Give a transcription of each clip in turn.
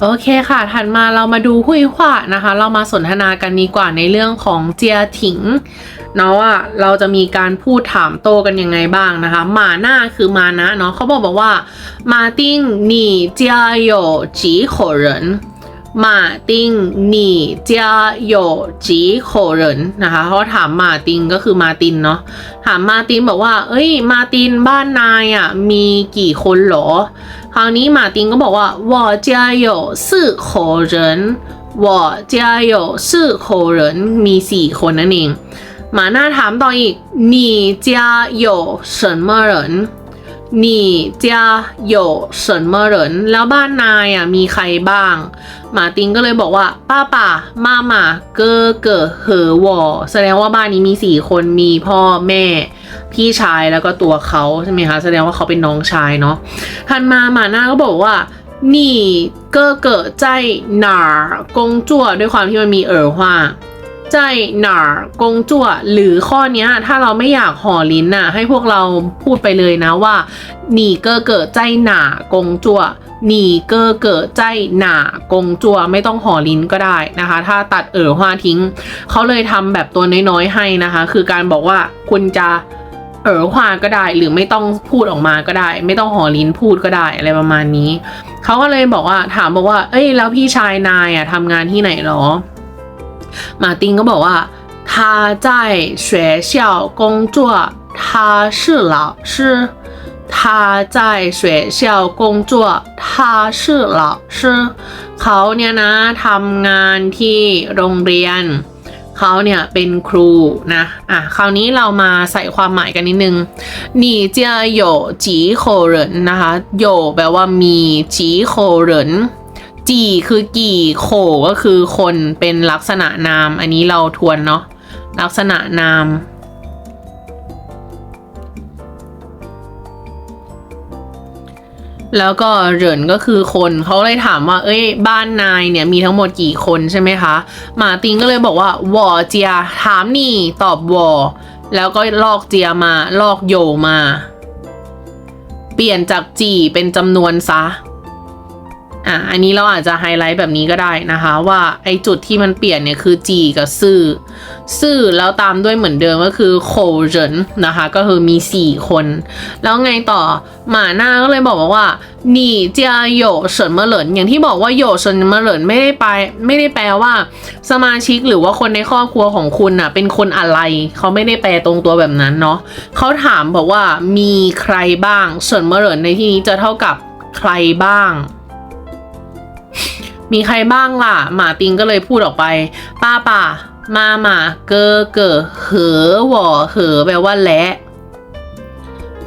โอเคค่ะ ถัดมาเรามาดูคุยขวะนะคะ เรามาสนทนากันดีกว่าในเรื่องของเจียถิงเนาะว่าเราจะมีการพูดถามโตกันยังไงบ้างนะคะ มาหน้าคือมานะเนาะเขาบอกบอกว่ามาติ้งหนีเจียโยจีโขเหริน มาติ้ง你家有几口人นะคะเขาถามมาติงก็คือมาตินเนาะถามมาตินบอกว่า เอ้ยมาตินบ้านนายอ่ะมีกี่คนเหรอ คราวนี้มาตินก็บอกว่า我家有四口人我家有四口人มีสี่คนนั่นเองหมาหน้าถามต่ออีก你家有什么人 นี่เจีโยเฉินเมินแล้วบ้านนายอะมีใครบ้าง หมาติงก็เลยบอกว่า ป้าป่ามาหมาเกอเกอเหอวอแสดงว่าบ้านนี้มีสี่คนมีพ่อแม่ พี่ชายแล้วก็ตัวเขาใช่ไหมคะแสดงว่าเขาเป็นน้องชายเนาะทันมาหมาหน้าก็บอกว่านี่เกอเกอใจหนากงจั่วด้วยความที่มันมีเอ๋อว่า ใจหนากงจั่วหรือข้อนี้ถ้าเราไม่อยากห่อลิ้นน่ะให้พวกเราพูดไปเลยนะว่าหนีเกอเกอใจหนากงจั่วหนีเกอเกิดใจหนากงจัวไม่ต้องห่อลิ้นก็ได้นะคะ ถ้าตัดเอ๋อหวาทิ้ง เขาเลยทำแบบตัวน้อยๆให้นะคะ คือการบอกว่าคุณจะเอ๋อหวาก็ได้ หรือไม่ต้องพูดออกมาก็ได้ ไม่ต้องห่อลิ้นพูดก็ได้อะไรประมาณนี้ เขาก็เลยบอกว่าถามบอกว่า เอ้ยแล้วพี่ชายนายอะทำงานที่ไหนหรอ มาร์ตินก็บอกว่า他在学校工作他是老师他在学校工作他是老师เขาเนี่ยนะทำงานที่โรงเรียน เขาเนี่ยเป็นครูนะ อ่ะ คราวนี้เรามาใส่ความหมายกันนิดนึง你家有几口人นะคะ有แปลว่ามี几口人 จีคือกี่โขก็คือคนเป็นลักษณะนาม อันนี้เราทวนเนาะลักษณะนาม แล้วก็เหรินก็คือคนเขาเลยถามว่า เอ้ย บ้านนายเนี่ยมีทั้งหมดกี่คนใช่ไหมคะหมาติงก็เลยบอกว่าวอเจีย ถามนี่ตอบวอแล้วก็ลอกเจียมา ลอกโยมา เปลี่ยนจากจีเป็นจำนวนซะ อะอันนี้เราอาจจะไฮไลท์แบบนี้ก็ได้นะคะ ว่าไอจุดที่มันเปลี่ยนเนี่ยคือจีกับซื่อซื่อแล้วตามด้วยเหมือนเดิมก็คือโคเจนนะคะ ก็คือมี 4 คน แล้วไงต่อหมาหน้าก็เลยบอกว่าหนีเจียโยเฉินเมเหลินอย่างที่บอกว่าโยเฉินเมเหลินไม่ได้ไปไม่ได้แปลว่า สมาชิกหรือว่าคนในครอบครัวของคุณน่ะ เป็นคนอะไรเขาไม่ได้แปลตรงตัวแบบนั้นเนาะเขาถามบอกว่ามีใครบ้างเฉินเมเหลินในที่นี้จะเท่ากับใครบ้าง มีใครบ้างล่ะ หมาติงก็เลยพูดออกไป ป้าป่า มาหมาเกอเกอเหอหวอเหอแปลว่าและ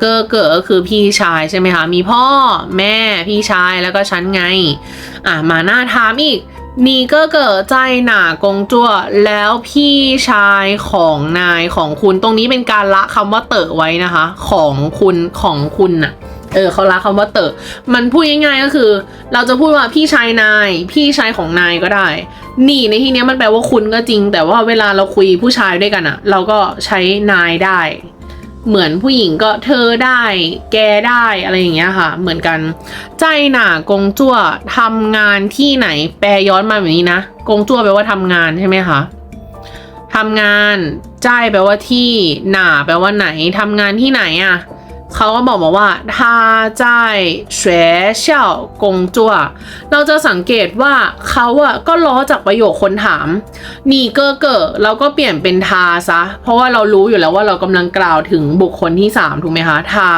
เกอเกอคือพี่ชายใช่ไหมคะ มีพ่อแม่พี่ชายแล้วก็ฉันไง อะมาหน้าถามอีกนีเกอเกอใจหนากงจั่วแล้วพี่ชายของนายของคุณตรงนี้เป็นการละคำว่าเต๋อไว้นะคะ ของคุณของคุณน่ะ เออเขาละคำว่าเต๋อมันพูดง่ายๆก็คือ เราจะพูดว่าพี่ชายนาย พี่ชายของนายก็ได้ นี่ในที่นี้มันแปลว่าคุณก็จริง แต่ว่าเวลาเราคุยผู้ชายด้วยกันอะเราก็ใช้นายได้ เหมือนผู้หญิงก็เธอได้ แกได้อะไรอย่างเงี้ยค่ะ เหมือนกัน ใจหนากงจั่วทำงานที่ไหน แปลย้อนมาแบบนี้นะกงจั่วแปลว่าทำงานใช่ไหมคะทำงาน ใจแปลว่าที่ หนาแปลว่าไหนทำงานที่ไหนอะ เขาก็บอกมาว่า他在学校工作เราจะสังเกตว่าเขาอะก็ล้อจากประโยคคนถามนี่เกอเกอเราก็เปลี่ยนเป็นทาซะ เพราะว่าเรารู้อยู่แล้วว่าเรากำลังกล่าวถึงบุคคลที่สามถูกไหมคะทา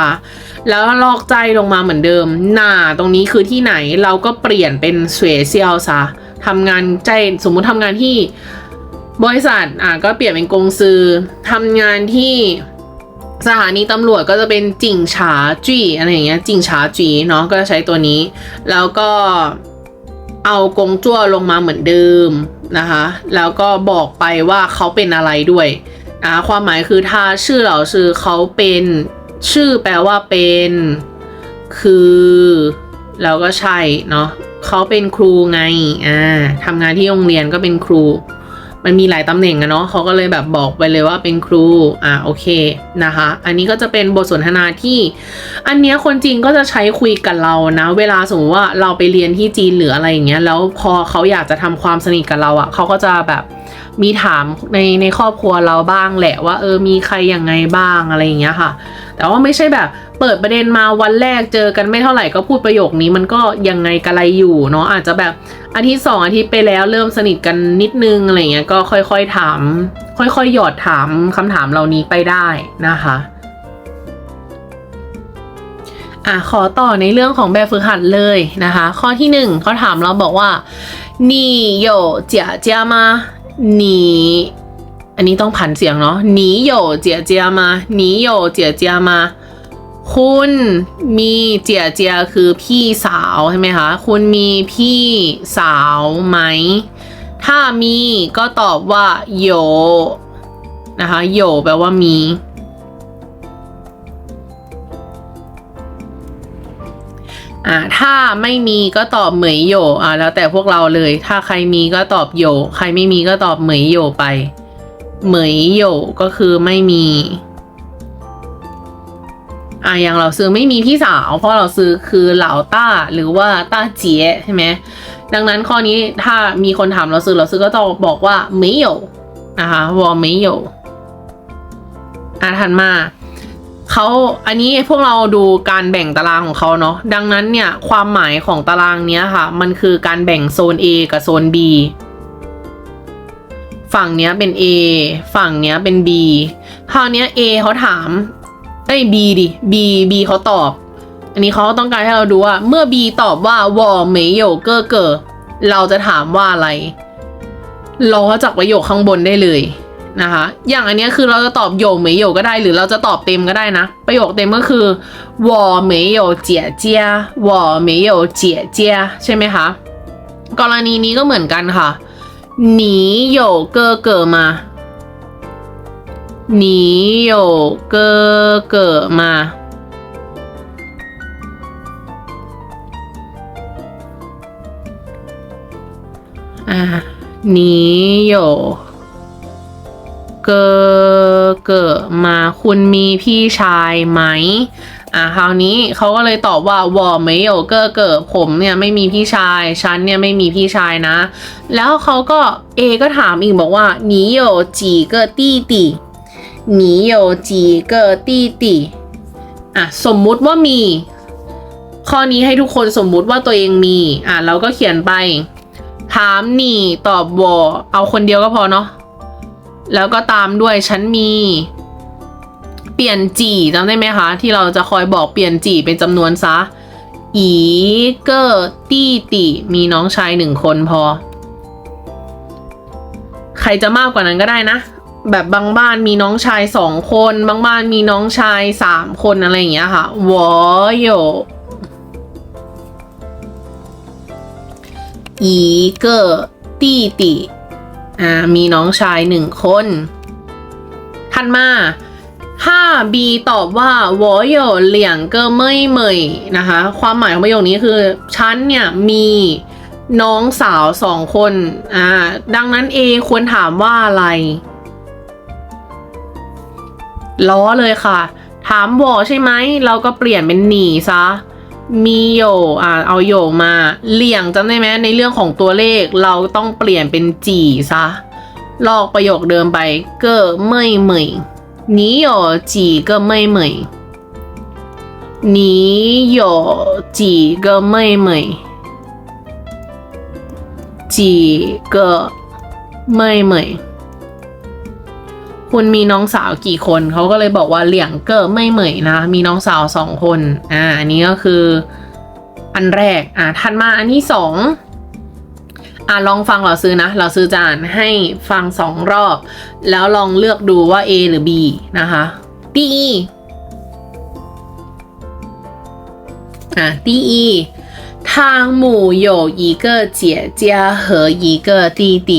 แล้วลอกใจลงมาเหมือนเดิม หน้าตรงนี้คือที่ไหนเราก็เปลี่ยนเป็นเสวเซียวซะทำงานใจสมมุติทำงานที่ บริษัทอ่ะก็เปลี่ยนเป็นกงซือทำงานที่ สถานีตำรวจก็จะเป็นจิงฉาจีอะไรอย่างเงี้ยจิงฉาจีเนาะก็จะใช้ตัวนี้ แล้วก็เอากงจั่วลงมาเหมือนเดิมนะคะ แล้วก็บอกไปว่าเขาเป็นอะไรด้วยนะความหมายคือถ้าชื่อเหล่าชื่อเขาเป็นชื่อแปลว่าเป็น คือแล้วก็ใช่เนาะเขาเป็นครูไงอ่าทำงานที่โรงเรียนก็เป็นครู มันมีหลายตำแหน่งอะเนาะเขาก็เลยแบบบอกไปเลยว่าเป็นครูอ่าโอเคนะคะ อันนี้ก็จะเป็นบทสนทนาที่ อันเนี้ยคนจีนก็จะใช้คุยกับเรานะ เวลาสมมติว่าเราไปเรียนที่จีนหรืออะไรอย่างเงี้ยแล้วพอเขาอยากจะทำความสนิทกับเราอะ่ะเขาก็จะแบบมีถามในในครอบครัวเราบ้างแหละว่าเออมีใครยังไงบ้างอะไรอย่างเงี้ยค่ะ แต่ว่าไม่ใช่แบบเปิดประเด็นมาวันแรกเจอกันไม่เท่าไหร่ก็พูดประโยคนี้มันก็ยังไงกะไรอยู่เนาะอาจจะแบบอาทิตย์สองอาทิตย์ไปแล้วเริ่มสนิทกันนิดนึงอะไรเงี้ยก็ค่อยๆถาม ค่อยๆหยอดถามคำถามเหล่านี้ไปได้นะคะ อ่ะขอต่อในเรื่องของแบบฝึกหัดเลยนะคะ ข้อที่หนึ่งเขาถามเราบอกว่า你有姐姐吗 หนีอันนี้ต้องผันเสียงเนาะหนีโยเจียเจียมาหนีโยเจียเจียมา คุณมีเจียเจียคือพี่สาวใช่ไหมคะคุณมีพี่สาวไหม ถ้ามีก็ตอบว่าโยนะคะโยแปลว่ามี อ่าถ้าไม่มีก็ตอบเหมยโยอ่าแล้วแต่พวกเราเลย ถ้าใครมีก็ตอบโย ใครไม่มีก็ตอบเหมยโยไป เหมยโยก็คือไม่มีอ่าอย่างเราซื้อไม่มีพี่สาว เพราะเราซื้อคือเหล่าต้าหรือว่าต้าเจี๋ยใช่ไหมดังนั้นข้อนี้ถ้ามีคนถามเราซื้อเราซื้อก็ต้องบอกว่าไม่有นะคะวอไม่有อ่าถัดมา เขาอันนี้พวกเราดูการแบ่งตารางของเขาเนาะดังนั้นเนี่ยความหมายของตารางเนี้ยค่ะ มันคือการแบ่งโซน A กับโซน B ฝั่งเนี้ยเป็น A ฝั่งเนี้ยเป็น B คราวเนี้ย A เขาถามเอ้ย B ดิ B B เขาตอบ อันนี้เขาต้องการให้เราดูว่าเมื่อ B ตอบว่าวอเมโยเกอร์เกอร์เราจะถามว่าอะไรล้อจากประโยคข้างบนได้เลย นะคะ อย่างอันเนี้ยคือเราจะตอบโยเหมยโยก็ได้ หรือเราจะตอบเต็มก็ได้นะ ประโยคเต็มก็คือ我没有姐姐我没有姐姐ใช่ไหมคะ กรณีนี้ก็เหมือนกันค่ะ你有哥哥吗你有哥哥吗อ่า你有 เกอเกิดมาคุณมีพี่ชายไหมอะคราวนี้เขาก็เลยตอบว่าวอไมโยเกเกิดผมเนี่ยไม่มีพี่ชายฉันเนี่ยไม่มีพี่ชายนะ แล้วเขาก็เอก็ถามอีกบอกว่าหนีโยจีเกอตี้ตีหนีโยจีเกอตี้ตีอะสมมุติว่ามี ข้อนี้ให้ทุกคนสมมุติว่าตัวเองมีอะเราก็เขียนไป ถามหนีตอบวอเอาคนเดียวก็พอเนาะ แล้วก็ตามด้วยฉันมีเปลี่ยนจีจำได้ไหมคะ ที่เราจะคอยบอกเปลี่ยนจีเป็นจำนวนซะ อีเกอร์ตี้ติมีน้องชายหนึ่งคนพอ ใครจะมากกว่านั้นก็ได้นะ แบบบางบ้านมีน้องชายสองคน บางบ้านมีน้องชายสามคนอะไรอย่างเงี้ยค่ะวอโยอีเกอร์ตี้ติ อ่า มีน้องชายหนึ่งคนถัดมาถ้า B ตอบว่า我有两个妹妹นะคะ ความหมายของประโยคนี้คือ ฉันเนี่ยมีน้องสาวสองคน อ่า ดังนั้น A ควรถามว่าอะไร ล้อเลยค่ะ ถามวอใช่ไหม เราก็เปลี่ยนเป็นหนีซะ มีโยอ่าเอาโยมาเลี่ยงจำได้ไหมในเรื่องของตัวเลขเราต้องเปลี่ยนเป็นจีซะ ลอกประโยคเดิมไปเกอเมยเมย你有几个妹妹你有几个妹妹几个妹妹 คุณมีน้องสาวกี่คน เขาก็เลยบอกว่าเหลี่ยงเกอร์ไม่เหมยนะ มีน้องสาวสองคน อ่า อันนี้ก็คือ อันแรก อ่าถัดมาอันที่สอง อ่าลองฟังเราซื้อนะ เราซื้อจานให้ฟังสองรอบ แล้วลองเลือกดูว่า A หรือ B นะคะ第一อ่า第一汤姆有一个姐姐和一个弟弟。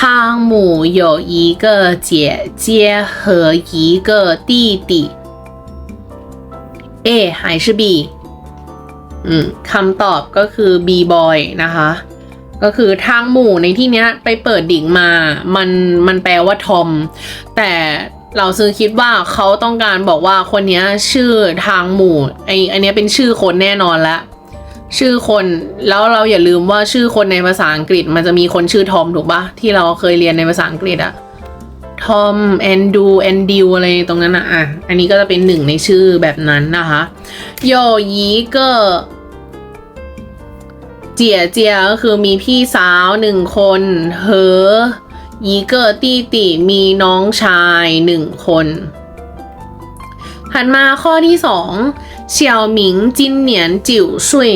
汤姆有一个姐姐和一个弟弟。A 还是 B อืมคำตอบก็คือ B boy นะคะ ก็คือทางหมู่ในที่เนี้ยไปเปิดดิ่งมา มันมันแปลว่าทอม แต่เราซื้อคิดว่าเขาต้องการบอกว่าคนเนี้ยชื่อทางหมู่ไออันเนี้ยเป็นชื่อคนแน่นอนละ ชื่อคนแล้วเราอย่าลืมว่าชื่อคนในภาษาอังกฤษ มันจะมีคนชื่อทอมถูกปะที่เราเคยเรียนในภาษาอังกฤษอะทอมแอนดูแอนดิวอะไรตรงนั้นอะอะอันนี้ก็จะเป็นหนึ่งในชื่อแบบนั้นนะคะโยยีเกอร์เจียเจียก็คือมีพี่สาวหนึ่งคนเฮอยีเกอร์ตี้ตีมีน้องชายหนึ่งคนหันมาข้อที่สองเฉียวหมิงจินเหนียนจิ๋วซุย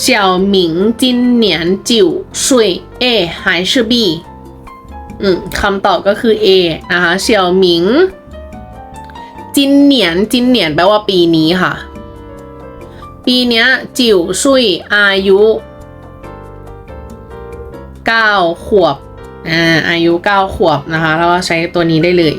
เสี่ยวหมิงจินเหนียนจิ๋วซุยเอ还是 B อืมคำตอบก็คือ A นะคะเสี่ยวหมิง จินเหนียน จินเหนียนแปลว่าปีนี้ค่ะ ปีเนี้ย จิ๋วซุยอายุเก้าขวบ อ่า อายุเก้าขวบนะคะ แล้วก็ใช้ตัวนี้ได้เลย